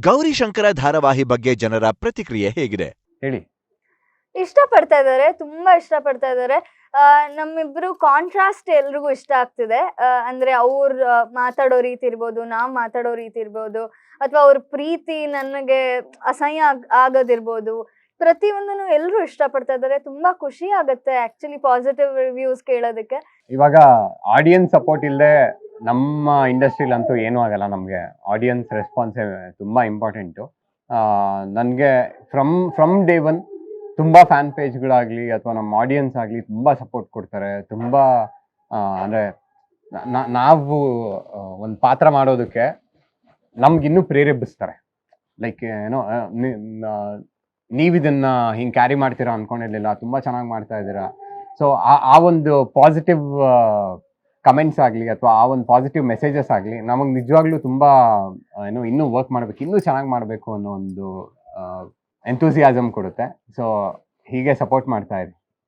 ಗೌರಿಶಂಕರ ಧಾರಾವಾಹಿ ಬಗ್ಗೆ ಜನರ ಪ್ರತಿಕ್ರಿಯೆ ಹೇಗಿದೆ? ಹೇಳಿ. ಇಷ್ಟಪಡ್ತಾ ಇದ್ದಾರೆ ತುಂಬಾ ಇಷ್ಟಪಡ್ತಾ ಇದ್ದಾರೆ. ಆ, ನಮ್ಮಿಬ್ರು ಕಾಂಟ್ರಾಸ್ಟ್ ಎಲ್ರಿಗೂ ಇಷ್ಟ ಆಗ್ತಿದೆ. ಆ, ಅಂದ್ರೆ ಅವ್ರ ಮಾತಾಡೋ ರೀತಿ ಇರ್ಬೋದು ನಾವ್ ಮಾತಾಡೋ ರೀತಿ ಇರ್ಬೋದು ಅಥವಾ ಅವ್ರ ಪ್ರೀತಿ ನನಗೆ ಅಸಹ್ಯ ಆಗ್- ಆಗೋದಿರ್ಬೋದು. ಪ್ರತಿಯೊಂದನ್ನು ಎಲ್ಲರೂ ಇಷ್ಟಪಡ್ತಾ ಇದ್ದಾರೆ. ತುಂಬಾ ಖುಷಿ ಆಗುತ್ತೆ ಆಕ್ಚುಲಿ ಪಾಸಿಟಿವ್ ರಿವ್ಯೂಸ್ ಕೇಳೋದಕ್ಕೆ. ಇವಾಗ ಆಡಿಯನ್ಸ್ ಸಪೋರ್ಟ್ ಇಲ್ಲದೆ ನಮ್ಮ ಇಂಡಸ್ಟ್ರಿಲಂತೂ ಏನೂ ಆಗಲ್ಲ, ನಮಗೆ ಆಡಿಯನ್ಸ್ ರೆಸ್ಪಾನ್ಸೇ ತುಂಬ ಇಂಪಾರ್ಟೆಂಟು ನನಗೆ ಫ್ರಮ್ ಫ್ರಮ್ ಡೇ ಒನ್ ತುಂಬ ಫ್ಯಾನ್ ಪೇಜ್ಗಳಾಗಲಿ ಅಥವಾ ನಮ್ಮ ಆಡಿಯನ್ಸ್ ಆಗಲಿ ತುಂಬ ಸಪೋರ್ಟ್ ಕೊಡ್ತಾರೆ. ತುಂಬ ಅಂದರೆ ನಾವು ಒಂದು ಪಾತ್ರ ಮಾಡೋದಕ್ಕೆ ನಮ್ಗಿನ್ನೂ ಪ್ರೇರೇಪಿಸ್ತಾರೆ. ಲೈಕ್ ಏನೋ ನೀವಿದನ್ನು ಹಿಂಗೆ ಕ್ಯಾರಿ ಮಾಡ್ತೀರಾ ಅಂದ್ಕೊಂಡಿರ್ಲಿಲ್ಲ ತುಂಬ ಚೆನ್ನಾಗಿ ಮಾಡ್ತಾ ಇದ್ದೀರಾ. ಸೊ ಆ ಒಂದು ಪಾಸಿಟಿವ್ ಕಮೆಂಟ್ಸ್ ಆಗಲಿ ಅಥವಾ ಆ ಒಂದು ಪಾಸಿಟಿವ್ ಮೆಸೇಜಸ್ ಆಗಲಿ ನಮಗೆ ನಿಜವಾಗ್ಲೂ ತುಂಬ ಏನು ಇನ್ನೂ ವರ್ಕ್ ಮಾಡಬೇಕು, ಇನ್ನೂ ಚೆನ್ನಾಗಿ ಮಾಡಬೇಕು ಅನ್ನೋ ಒಂದು ಎಂತೂಸಿಯಾಸಮ್ ಕೊಡುತ್ತೆ. ಸೊ ಹೀಗೆ ಸಪೋರ್ಟ್ ಮಾಡ್ತಾ ಇರಿ.